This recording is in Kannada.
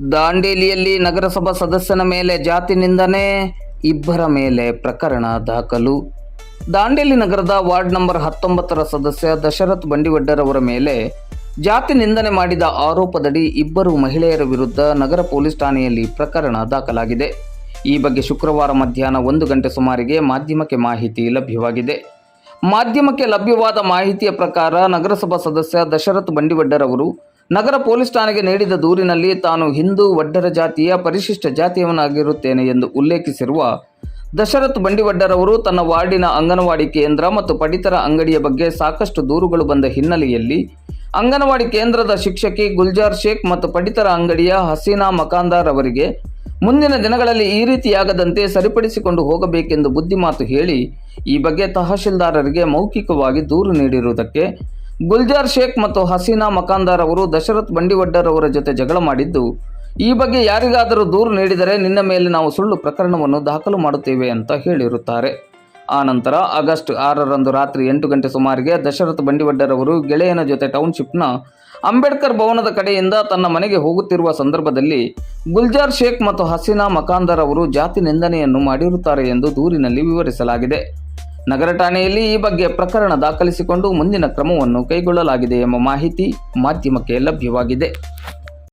ದಾಂಡೇಲಿಯಲ್ಲಿ ನಗರಸಭಾ ಸದಸ್ಯನ ಮೇಲೆ ಜಾತಿ ನಿಂದನೆ, ಇಬ್ಬರ ಮೇಲೆ ಪ್ರಕರಣ ದಾಖಲು. ದಾಂಡೇಲಿ ನಗರದ ವಾರ್ಡ್ ನಂಬರ್ ಹತ್ತೊಂಬತ್ತರ ಸದಸ್ಯ ದಶರಥ್ ಬಂಡಿವಡ್ಡರವರ ಮೇಲೆ ಜಾತಿ ನಿಂದನೆ ಮಾಡಿದ ಆರೋಪದಡಿ ಇಬ್ಬರು ಮಹಿಳೆಯರ ವಿರುದ್ಧ ನಗರ ಪೊಲೀಸ್ ಠಾಣೆಯಲ್ಲಿ ಪ್ರಕರಣ ದಾಖಲಾಗಿದೆ. ಈ ಬಗ್ಗೆ ಶುಕ್ರವಾರ ಮಧ್ಯಾಹ್ನ ಒಂದು ಗಂಟೆ ಸುಮಾರಿಗೆ ಮಾಧ್ಯಮಕ್ಕೆ ಮಾಹಿತಿ ಲಭ್ಯವಾಗಿದೆ. ಮಾಧ್ಯಮಕ್ಕೆ ಲಭ್ಯವಾದ ಮಾಹಿತಿಯ ಪ್ರಕಾರ ನಗರಸಭಾ ಸದಸ್ಯ ದಶರಥ್ ಬಂಡಿವಡ್ಡರ್ ಅವರು ನಗರ ಪೊಲೀಸ್ ಠಾಣೆಗೆ ನೀಡಿದ ದೂರಿನಲ್ಲಿ ತಾನು ಹಿಂದೂ ವಡ್ಡರ ಜಾತಿಯ ಪರಿಶಿಷ್ಟ ಜಾತಿಯವನಾಗಿರುತ್ತೇನೆ ಎಂದು ಉಲ್ಲೇಖಿಸಿರುವ ದಶರಥ್ ಬಂಡಿವಡ್ಡರವರು ತನ್ನ ವಾರ್ಡಿನ ಅಂಗನವಾಡಿ ಕೇಂದ್ರ ಮತ್ತು ಪಡಿತರ ಅಂಗಡಿಯ ಬಗ್ಗೆ ಸಾಕಷ್ಟು ದೂರುಗಳು ಬಂದ ಹಿನ್ನೆಲೆಯಲ್ಲಿ ಅಂಗನವಾಡಿ ಕೇಂದ್ರದ ಶಿಕ್ಷಕಿ ಗುಲ್ಜಾರ್ ಶೇಖ್ ಮತ್ತು ಪಡಿತರ ಅಂಗಡಿಯ ಹಸೀನಾ ಮಕಾಂದಾರ್ ಅವರಿಗೆ ಮುಂದಿನ ದಿನಗಳಲ್ಲಿ ಈ ರೀತಿಯಾಗದಂತೆ ಸರಿಪಡಿಸಿಕೊಂಡು ಹೋಗಬೇಕೆಂದು ಬುದ್ಧಿಮಾತು ಹೇಳಿ ಈ ಬಗ್ಗೆ ತಹಶೀಲ್ದಾರರಿಗೆ ಮೌಖಿಕವಾಗಿ ದೂರು ನೀಡಿರುವುದಕ್ಕೆ ಗುಲ್ಜಾರ್ ಶೇಖ್ ಮತ್ತು ಹಸೀನಾ ಮಕಾಂದಾರ್ ಅವರು ದಶರಥ್ ಬಂಡಿವಡ್ಡರ್ ಅವರ ಜೊತೆ ಜಗಳ ಮಾಡಿದ್ದು, ಈ ಬಗ್ಗೆ ಯಾರಿಗಾದರೂ ದೂರು ನೀಡಿದರೆ ನಿನ್ನ ಮೇಲೆ ನಾವು ಸುಳ್ಳು ಪ್ರಕರಣವನ್ನು ದಾಖಲು ಮಾಡುತ್ತೇವೆ ಅಂತ ಹೇಳಿರುತ್ತಾರೆ. ಆನಂತರ ಆಗಸ್ಟ್ ಆರರಂದು ರಾತ್ರಿ ಎಂಟು ಗಂಟೆ ಸುಮಾರಿಗೆ ದಶರಥ್ ಬಂಡಿವಡ್ಡರ್ ಅವರು ಗೆಳೆಯನ ಜೊತೆ ಟೌನ್ಶಿಪ್ನ ಅಂಬೇಡ್ಕರ್ ಭವನದ ಕಡೆಯಿಂದ ತನ್ನ ಮನೆಗೆ ಹೋಗುತ್ತಿರುವ ಸಂದರ್ಭದಲ್ಲಿ ಗುಲ್ಜಾರ್ ಶೇಖ್ ಮತ್ತು ಹಸೀನಾ ಮಕಾಂದರ್ ಅವರು ಜಾತಿ ನಿಂದನೆಯನ್ನು ಮಾಡಿರುತ್ತಾರೆ ಎಂದು ದೂರಿನಲ್ಲಿ ವಿವರಿಸಲಾಗಿದೆ. ನಗರ ಠಾಣೆಯಲ್ಲಿ ಈ ಬಗ್ಗೆ ಪ್ರಕರಣ ದಾಖಲಿಸಿಕೊಂಡು ಮುಂದಿನ ಕ್ರಮವನ್ನು ಕೈಗೊಳ್ಳಲಾಗಿದೆ ಎಂಬ ಮಾಹಿತಿ ಮಾಧ್ಯಮಕ್ಕೆ ಲಭ್ಯವಾಗಿದೆ.